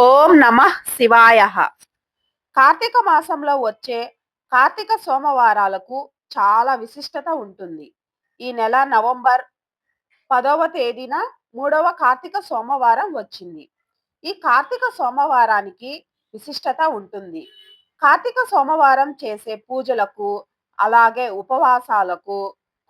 ఓం నమ శివాయ. కార్తీక మాసంలో వచ్చే కార్తీక సోమవారాలకు చాలా విశిష్టత ఉంటుంది. ఈ నెల నవంబర్ పదవ తేదీన మూడవ కార్తీక సోమవారం వచ్చింది. ఈ కార్తీక సోమవారానికి విశిష్టత ఉంటుంది. కార్తీక సోమవారం చేసే పూజలకు అలాగే ఉపవాసాలకు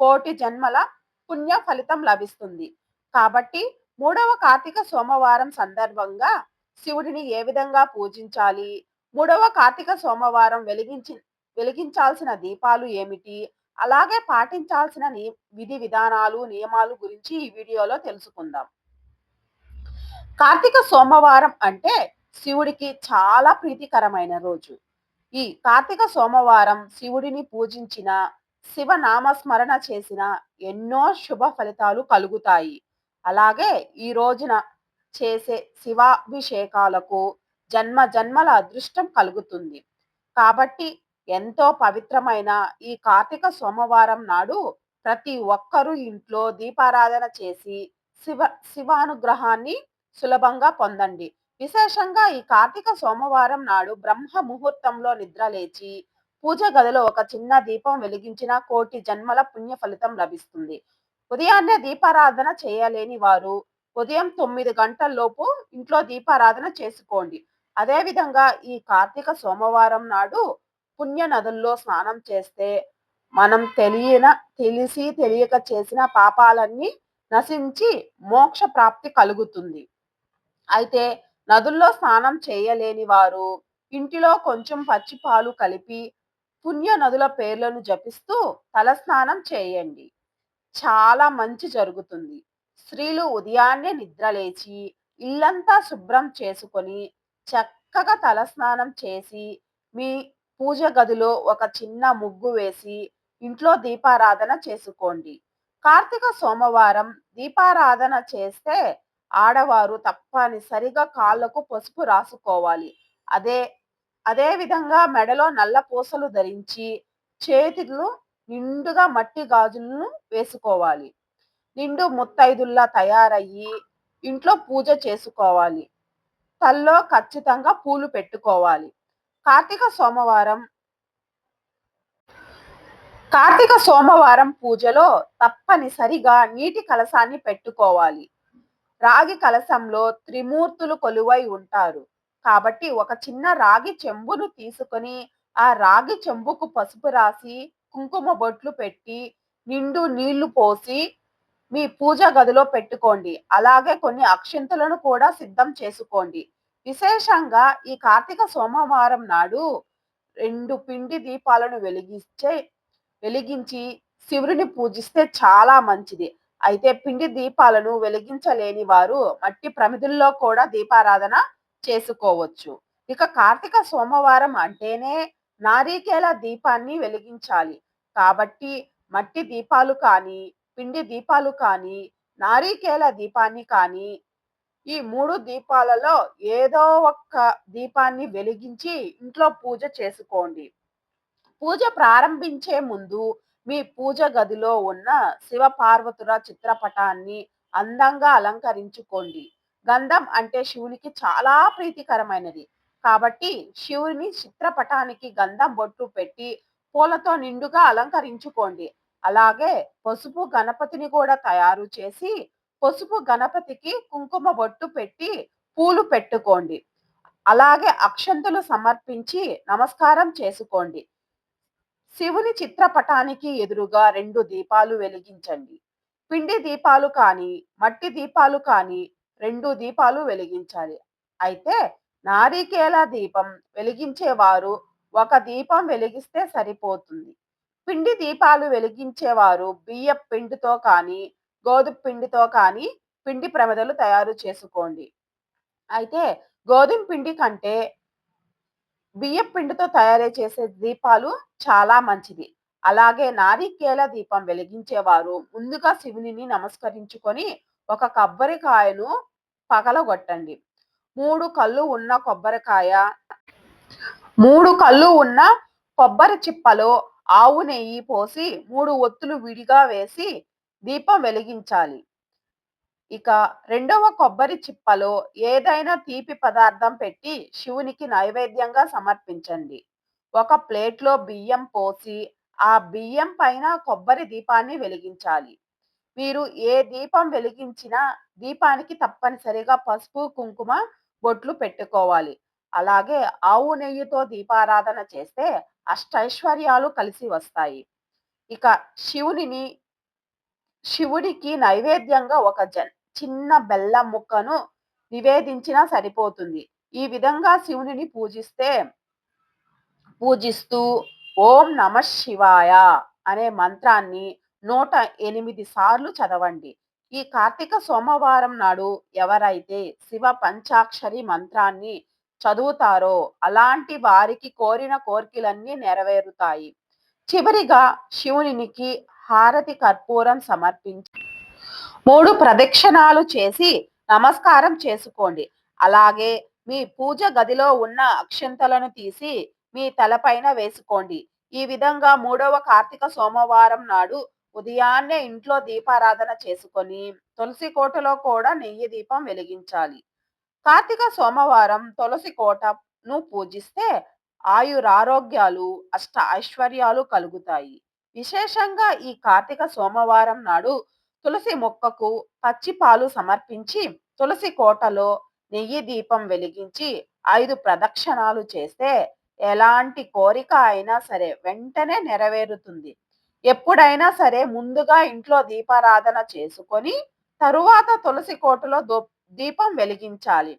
కోటి జన్మల పుణ్య ఫలితం లభిస్తుంది. కాబట్టి మూడవ కార్తీక సోమవారం సందర్భంగా శివుడిని ఏ విధంగా పూజించాలి? మూడవ కార్తీక సోమవారం వెలిగించి వెలిగించాల్సిన దీపాలు ఏమిటి? అలాగే పాటించాల్సిన విధి విధానాలు నియమాలు గురించి ఈ వీడియోలో తెలుసుకుందాం. కార్తీక సోమవారం అంటే శివుడికి చాలా ప్రీతికరమైన రోజు. ఈ కార్తీక సోమవారం శివుడిని పూజించిన శివ నామస్మరణ చేసిన ఎన్నో శుభ ఫలితాలు కలుగుతాయి. అలాగే ఈ రోజున చేసే శివాభిషేకాలకు జన్మ జన్మల అదృష్టం కలుగుతుంది. కాబట్టి ఎంతో పవిత్రమైన ఈ కార్తీక సోమవారం నాడు ప్రతి ఒక్కరూ ఇంట్లో దీపారాధన చేసి శివ శివానుగ్రహాన్ని సులభంగా పొందండి. విశేషంగా ఈ కార్తీక సోమవారం నాడు బ్రహ్మ ముహూర్తంలో నిద్రలేచి పూజ గదిలో ఒక చిన్న దీపం వెలిగించిన కోటి జన్మల పుణ్య ఫలితం లభిస్తుంది. ఉదయాన్నే దీపారాధన చేయలేని వారు ఉదయం తొమ్మిది గంటల్లోపు ఇంట్లో దీపారాధన చేసుకోండి. అదేవిధంగా ఈ కార్తీక సోమవారం నాడు పుణ్య నదుల్లో స్నానం చేస్తే మనం తెలియన తెలిసి తెలియక చేసిన పాపాలన్నీ నశించి మోక్ష ప్రాప్తి కలుగుతుంది. అయితే నదుల్లో స్నానం చేయలేని వారు ఇంటిలో కొంచెం పచ్చిపాలు కలిపి పుణ్య నదుల పేర్లను జపిస్తూ తలస్నానం చేయండి. చాలా మంచి జరుగుతుంది. స్త్రీలు ఉదయాన్నే నిద్రలేచి ఇల్లంతా శుభ్రం చేసుకొని చక్కగా తలస్నానం చేసి మీ పూజ గదిలో ఒక చిన్న ముగ్గు వేసి ఇంట్లో దీపారాధన చేసుకోండి. కార్తీక సోమవారం దీపారాధన చేస్తే ఆడవారు తప్పనిసరిగా కాళ్ళకు పసుపు రాసుకోవాలి. అదే అదే విధంగా మెడలో నల్ల పూసలు ధరించి చేతులు నిండుగా మట్టి గాజులను వేసుకోవాలి. నిండు ముత్తైదుల్లా తయారయ్యి ఇంట్లో పూజ చేసుకోవాలి. తల్లో ఖచ్చితంగా పూలు పెట్టుకోవాలి. కార్తీక సోమవారం కార్తీక సోమవారం పూజలో తప్పనిసరిగా నీటి కలసాన్ని పెట్టుకోవాలి. రాగి కలసంలో త్రిమూర్తులు కొలువై ఉంటారు. కాబట్టి ఒక చిన్న రాగి చెంబును తీసుకొని ఆ రాగి చెంబుకు పసుపు రాసి కుంకుమ బొట్లు పెట్టి నిండు నీళ్ళు పోసి మీ పూజ గదిలో పెట్టుకోండి. అలాగే కొన్ని అక్షింతలను కూడా సిద్ధం చేసుకోండి. విశేషంగా ఈ కార్తీక సోమవారం నాడు రెండు పిండి దీపాలను వెలిగించే వెలిగించి శివుడిని పూజిస్తే చాలా మంచిది. అయితే పిండి దీపాలను వెలిగించలేని వారు మట్టి ప్రమిదుల్లో కూడా దీపారాధన చేసుకోవచ్చు. ఇక కార్తీక సోమవారం అంటేనే నారీకేల దీపాన్ని వెలిగించాలి. కాబట్టి మట్టి దీపాలు కానీ పిండి దీపాలు కానీ నారీకేల దీపాన్ని కానీ ఈ మూడు దీపాలలో ఏదో ఒక్క దీపాన్ని వెలిగించి ఇంట్లో పూజ చేసుకోండి. పూజ ప్రారంభించే ముందు మీ పూజ గదిలో ఉన్న శివ పార్వతుల చిత్రపటాన్ని అందంగా అలంకరించుకోండి. గంధం అంటే శివునికి చాలా ప్రీతికరమైనది. కాబట్టి శివుని చిత్రపటానికి గంధం బొట్టు పెట్టి పూలతో నిండుగా అలంకరించుకోండి. అలాగే పసుపు గణపతిని కూడా తయారు చేసి పసుపు గణపతికి కుంకుమ బొట్టు పెట్టి పూలు పెట్టుకోండి. అలాగే అక్షంతులు సమర్పించి నమస్కారం చేసుకోండి. శివుని చిత్రపటానికి ఎదురుగా రెండు దీపాలు వెలిగించండి. పిండి దీపాలు కానీ మట్టి దీపాలు కానీ రెండు దీపాలు వెలిగించాలి. అయితే నారికేల దీపం వెలిగించేవారు ఒక దీపం వెలిగిస్తే సరిపోతుంది. పిండి దీపాలు వెలిగించేవారు. బియ్య పిండితో కానీ గోధుమ పిండితో కానీ పిండి ప్రమిదలు తయారు చేసుకోండి. అయితే గోధుమ పిండి కంటే బియ్య పిండితో తయారు చేసే దీపాలు చాలా మంచిది. అలాగే నారికేల దీపం వెలిగించేవారు. ముందుగా శివుని నమస్కరించుకొని ఒక కొబ్బరికాయను పగలగొట్టండి. మూడు కళ్ళు ఉన్న కొబ్బరికాయ మూడు కళ్ళు ఉన్న కొబ్బరి చిప్పలో ఆవు నెయ్యి పోసి మూడు ఒత్తులు విడిగా వేసి దీపం వెలిగించాలి. ఇక రెండవ కొబ్బరి చిప్పలో ఏదైనా తీపి పదార్థం పెట్టి శివునికి నైవేద్యంగా సమర్పించండి. ఒక ప్లేట్లో బియ్యం పోసి ఆ బియ్యం పైన కొబ్బరి దీపాన్ని వెలిగించాలి. మీరు ఏ దీపం వెలిగించినా దీపానికి తప్పనిసరిగా పసుపు కుంకుమ బొట్లు పెట్టుకోవాలి. అలాగే ఆవు నెయ్యితో దీపారాధన చేస్తే అష్టైశ్వర్యాలు కలిసి వస్తాయి. ఇక శివునిని శివుడికి నైవేద్యంగా ఒక జన్ చిన్న బెల్లం ముక్కను నివేదించినా సరిపోతుంది. ఈ విధంగా శివుని పూజిస్తే పూజిస్తూ ఓం నమ శివాయ అనే మంత్రాన్ని నూట ఎనిమిది సార్లు చదవండి. ఈ కార్తీక సోమవారం నాడు ఎవరైతే శివ పంచాక్షరి మంత్రాన్ని చదువుతారో అలాంటి వారికి కోరిన కోరికలన్నీ నెరవేరుతాయి. చివరిగా శివునికి హారతి కర్పూరం సమర్పించి మూడు ప్రదక్షిణాలు చేసి నమస్కారం చేసుకోండి. అలాగే మీ పూజ గదిలో ఉన్న అక్షంతలను తీసి మీ తలపైన వేసుకోండి. ఈ విధంగా మూడవ కార్తీక సోమవారం నాడు ఉదయాన్నే ఇంట్లో దీపారాధన చేసుకొని తులసి కోటలో కూడా నెయ్యి దీపం వెలిగించాలి. కార్తీక సోమవారం తులసి కోటను పూజిస్తే ఆయురారోగ్యాలు అష్ట ఐశ్వర్యాలు కలుగుతాయి. విశేషంగా ఈ కార్తీక సోమవారం నాడు తులసి మొక్కకు పచ్చి పాలు సమర్పించి తులసి కోటలో నెయ్యి దీపం వెలిగించి ఐదు ప్రదక్షిణాలు చేస్తే ఎలాంటి కోరిక అయినా సరే వెంటనే నెరవేరుతుంది. ఎప్పుడైనా సరే ముందుగా ఇంట్లో దీపారాధన చేసుకొని తరువాత తులసి కోటలో దీపం వెలిగించాలి.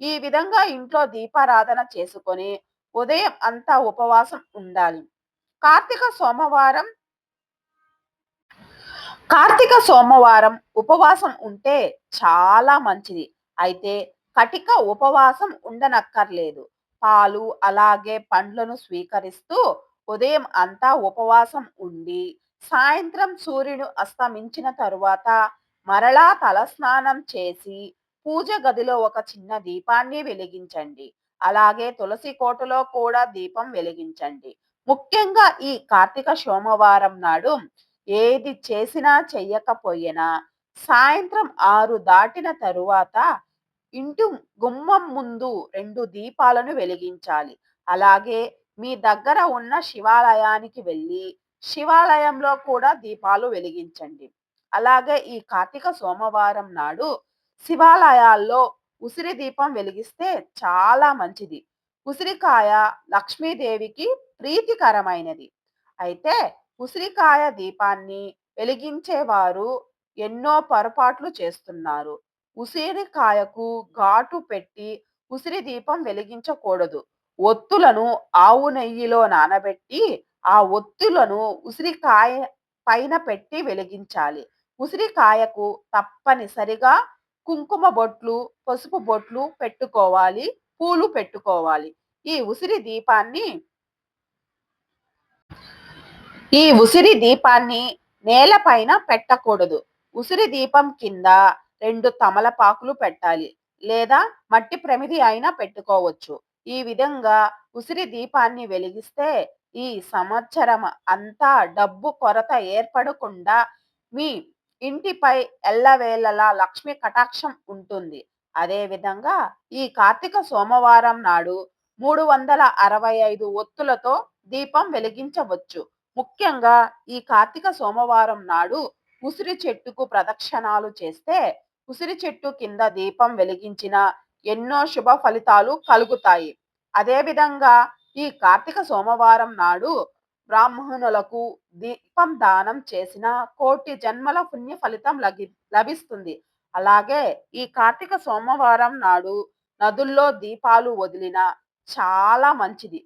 ఈ విధంగా ఇంట్లో దీపారాధన చేసుకొని ఉదయం అంతా ఉపవాసం ఉండాలి. కార్తీక సోమవారం కార్తీక సోమవారం ఉపవాసం ఉంటే చాలా మంచిది. అయితే కటిక ఉపవాసం ఉండనక్కర్లేదు. పాలు అలాగే పండ్లను స్వీకరిస్తూ ఉదయం అంతా ఉపవాసం ఉండి సాయంత్రం సూర్యుడు అస్తమించిన తరువాత మరలా తలస్నానం చేసి పూజ గదిలో ఒక చిన్న దీపాన్ని వెలిగించండి. అలాగే తులసి కోటలో కూడా దీపం వెలిగించండి. ముఖ్యంగా ఈ కార్తీక సోమవారం నాడు ఏది చేసినా చెయ్యకపోయినా సాయంత్రం ఆరు దాటిన తరువాత ఇంటి గుమ్మం ముందు రెండు దీపాలను వెలిగించాలి. అలాగే మీ దగ్గర ఉన్న శివాలయానికి వెళ్ళి శివాలయంలో కూడా దీపాలు వెలిగించండి. అలాగే ఈ కార్తీక సోమవారం నాడు శివాలయాల్లో ఉసిరి దీపం వెలిగిస్తే చాలా మంచిది. ఉసిరికాయ లక్ష్మీదేవికి ప్రీతికరమైనది. అయితే ఉసిరికాయ దీపాన్ని వెలిగించేవారు ఎన్నో పొరపాట్లు చేస్తున్నారు. ఉసిరికాయకు ఘాటు పెట్టి ఉసిరి దీపం వెలిగించకూడదు. ఒత్తులను ఆవు నెయ్యిలో నానబెట్టి ఆ ఒత్తులను ఉసిరికాయ పైన పెట్టి వెలిగించాలి. ఉసిరికాయకు తప్పనిసరిగా కుంకుమ బొట్లు పసుపు బొట్లు పెట్టుకోవాలి పూలు పెట్టుకోవాలి. ఈ ఉసిరి దీపాన్ని ఈ ఉసిరి దీపాన్ని నేలపైన పెట్టకూడదు. ఉసిరి దీపం కింద రెండు తమలపాకులు పెట్టాలి లేదా మట్టి ప్రమిది అయినా పెట్టుకోవచ్చు. ఈ విధంగా ఉసిరి దీపాన్ని వెలిగిస్తే ఈ సంవత్సరం అంతా డబ్బు కొరత ఏర్పడకుండా మీ ఇంటిపై ఎల్లవేళలా లక్ష్మి కటాక్షం ఉంటుంది. అదే విధంగా ఈ కార్తీక సోమవారం నాడు మూడు వందల అరవై ఐదు ఒత్తులతో దీపం వెలిగించవచ్చు. ముఖ్యంగా ఈ కార్తీక సోమవారం నాడు ఉసిరి చెట్టుకు ప్రదక్షిణాలు చేస్తే ఉసిరి చెట్టు కింద దీపం వెలిగించిన ఎన్నో శుభ ఫలితాలు కలుగుతాయి. అదేవిధంగా ఈ కార్తీక సోమవారం నాడు బ్రాహ్మణులకు దీపం దానం చేసిన కోటి జన్మల పుణ్య ఫలితం లభిస్తుంది. అలాగే ఈ కార్తీక సోమవారం నాడు నదుల్లో దీపాలు వదిలిన చాలా మంచిది.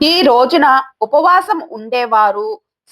ఈ రోజున ఉపవాసం ఉండేవారు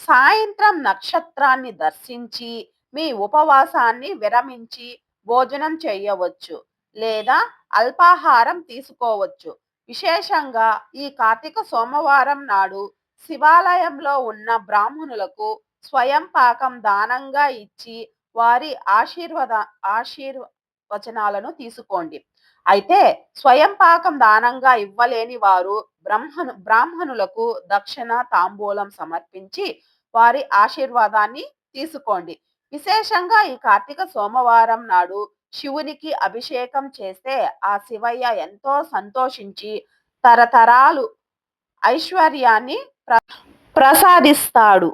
సాయంత్రం నక్షత్రాన్ని దర్శించి మీ ఉపవాసాన్ని విరమించి భోజనం చేయవచ్చు లేదా అల్పాహారం తీసుకోవచ్చు. విశేషంగా ఈ కార్తీక సోమవారం నాడు శివాలయంలో ఉన్న బ్రాహ్మణులకు స్వయం పాకం దానంగా ఇచ్చి వారి ఆశీర్వద ఆశీర్వచనాలను తీసుకోండి. అయితే స్వయం పాకం దానంగా ఇవ్వలేని వారు బ్రహ్మను బ్రాహ్మణులకు దక్షిణ తాంబూలం సమర్పించి వారి ఆశీర్వాదాన్ని తీసుకోండి. విశేషంగా ఈ కార్తీక సోమవారం నాడు శివునికి అభిషేకం చేస్తే ఆ శివయ్య ఎంతో సంతోషించి తరతరాలు ఐశ్వర్యాన్ని ప్ర- ప్రసాదిస్తాడు.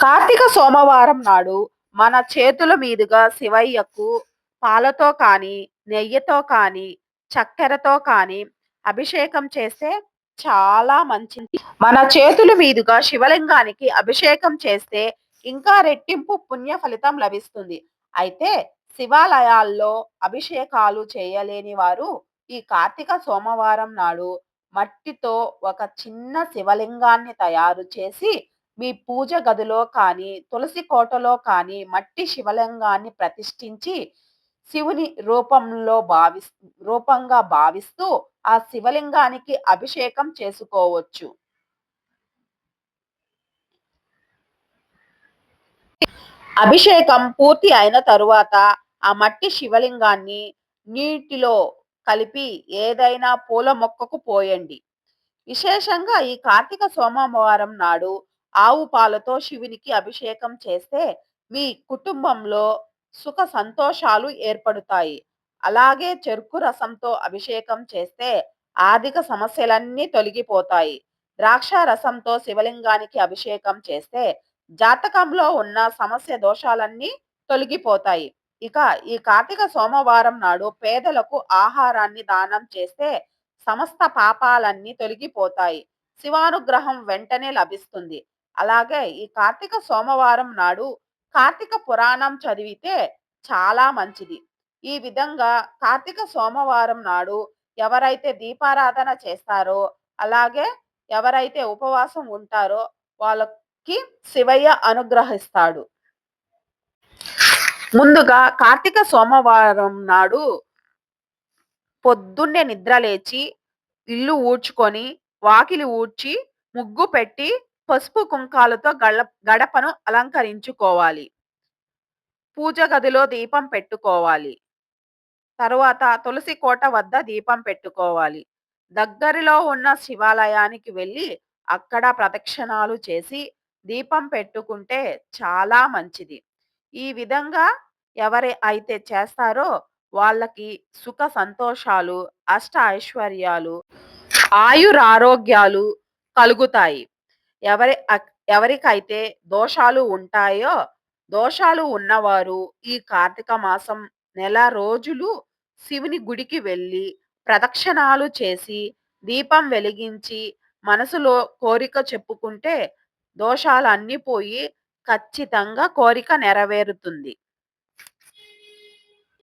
కార్తీక సోమవారం నాడు మన చేతుల మీదుగా శివయ్యకు పాలతో కానీ నెయ్యితో కానీ చక్కెరతో కానీ అభిషేకం చేస్తే చాలా మంచిది. మన చేతుల మీదుగా శివలింగానికి అభిషేకం చేస్తే ఇంకా రెట్టింపు పుణ్య ఫలితం లభిస్తుంది. అయితే శివాలయాల్లో అభిషేకాలు చేయలేని వారు ఈ కార్తీక సోమవారం నాడు మట్టితో ఒక చిన్న శివలింగాన్ని తయారు చేసి మీ పూజ గదిలో కానీ తులసి కోటలో కానీ మట్టి శివలింగాన్ని ప్రతిష్ఠించి శివుని రూపంలో భావి రూపంగా భావిస్తూ ఆ శివలింగానికి అభిషేకం చేసుకోవచ్చు. అభిషేకం పూర్తి అయిన తరువాత ఆ మట్టి శివలింగాన్ని నీటిలో కలిపి ఏదైనా పూల మొక్కకు పోయండి. విశేషంగా ఈ కార్తీక సోమవారం నాడు ఆవు పాలతో శివునికి అభిషేకం చేస్తే మీ కుటుంబంలో సుఖ సంతోషాలు ఏర్పడుతాయి. అలాగే చెరుకు రసంతో అభిషేకం చేస్తే ఆర్థిక సమస్యలన్నీ తొలగిపోతాయి. ద్రాక్ష రసంతో శివలింగానికి అభిషేకం చేస్తే జాతకంలో ఉన్న సమస్య దోషాలన్నీ తొలగిపోతాయి. ఇక ఈ కార్తీక సోమవారం నాడు పేదలకు ఆహారాన్ని దానం చేస్తే సమస్త పాపాలన్నీ తొలగిపోతాయి. శివానుగ్రహం వెంటనే లభిస్తుంది. అలాగే ఈ కార్తీక సోమవారం నాడు కార్తీక పురాణం చదివితే చాలా మంచిది. ఈ విధంగా కార్తీక సోమవారం నాడు ఎవరైతే దీపారాధన చేస్తారో అలాగే ఎవరైతే ఉపవాసం ఉంటారో వాళ్ళకి శివయ్య అనుగ్రహిస్తాడు. ముందుగా కార్తీక సోమవారం నాడు పొద్దున్నే నిద్ర లేచి ఇల్లు ఊడ్చుకొని వాకిలి ఊడ్చి ముగ్గు పెట్టి పసుపు కుంకాలతో గళ్ళ గడపను అలంకరించుకోవాలి. పూజ గదిలో దీపం పెట్టుకోవాలి. తరువాత తులసి కోట వద్ద దీపం పెట్టుకోవాలి. దగ్గరలో ఉన్న శివాలయానికి వెళ్ళి అక్కడ ప్రదక్షిణాలు చేసి దీపం పెట్టుకుంటే చాలా మంచిది. ఈ విధంగా ఎవరి అయితే చేస్తారో వాళ్ళకి సుఖ సంతోషాలు అష్ట ఐశ్వర్యాలు ఆయురారోగ్యాలు కలుగుతాయి. ఎవరి అక్- ఎవరికైతే దోషాలు ఉంటాయో దోషాలు ఉన్నవారు ఈ కార్తీక మాసం నెల రోజులు శివుని గుడికి వెళ్ళి ప్రదక్షిణాలు చేసి దీపం వెలిగించి మనసులో కోరిక చెప్పుకుంటే దోషాలన్నీ పోయి ఖచ్చితంగా కోరిక నెరవేరుతుంది.